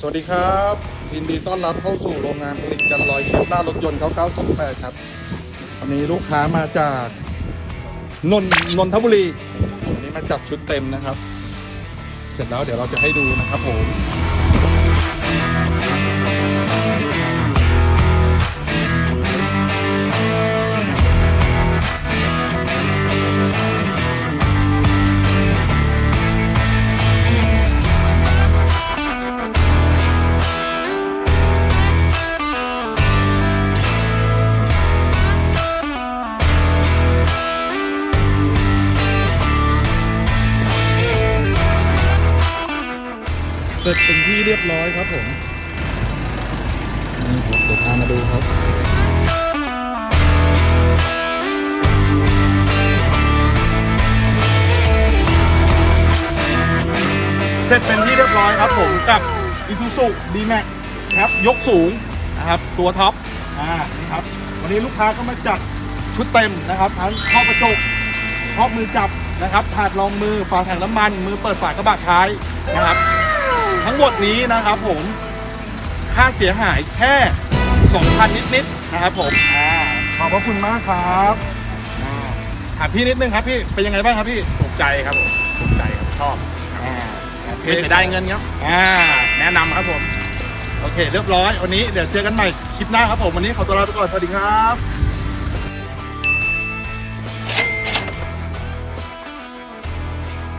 สวัสดีครับยินดีต้อนรับเข้าสู่โรงงานผลิตกันลอยเช็ดหน้ารถยนต์9928ครับวันนี้ลูกค้ามาจากนนนนทบุรีวันนี้มาจัดชุดเต็มนะครับ เสร็จแล้วเดี๋ยวเราจะให้ดูนะครับผม สร็จเป็นที่เรียบร้อยครับผมนี่ครับเดี๋ยวพามาดูครับเสร็จเป็นที่เรียบร้อยครับผมกับ Isuzu D-Max ครับยกสูงนะครับตัวท็อปอ่านี่ครับวันนี้ลูกค้าก็มาจัดชุดเต็มนะครับ ทั้งครอบกระจกครอบมือจับนะครับถาดรองมือฝาถังน้ำมัน มือเปิดฝากระบะท้ายนะครับ ทั้งหมดนี้นะครับผมค่าเสียหายแค่ 2,000 นิดๆนะครับผมอ่าขอบพระคุณมากครับอ่าถามพี่นิดนึงครับพี่เป็นยังไงบ้างครับพี่ถูกใจครับผมถูกใจครับชอบอ่าโอเคไม่เสียดายเงินครับ อ่าแนะนำครับผม โอเค เรียบร้อยวันนี้เดี๋ยวเจอกันใหม่คลิปหน้าครับผมวันนี้ขอตัวลาไปก่อนสวัสดีครับ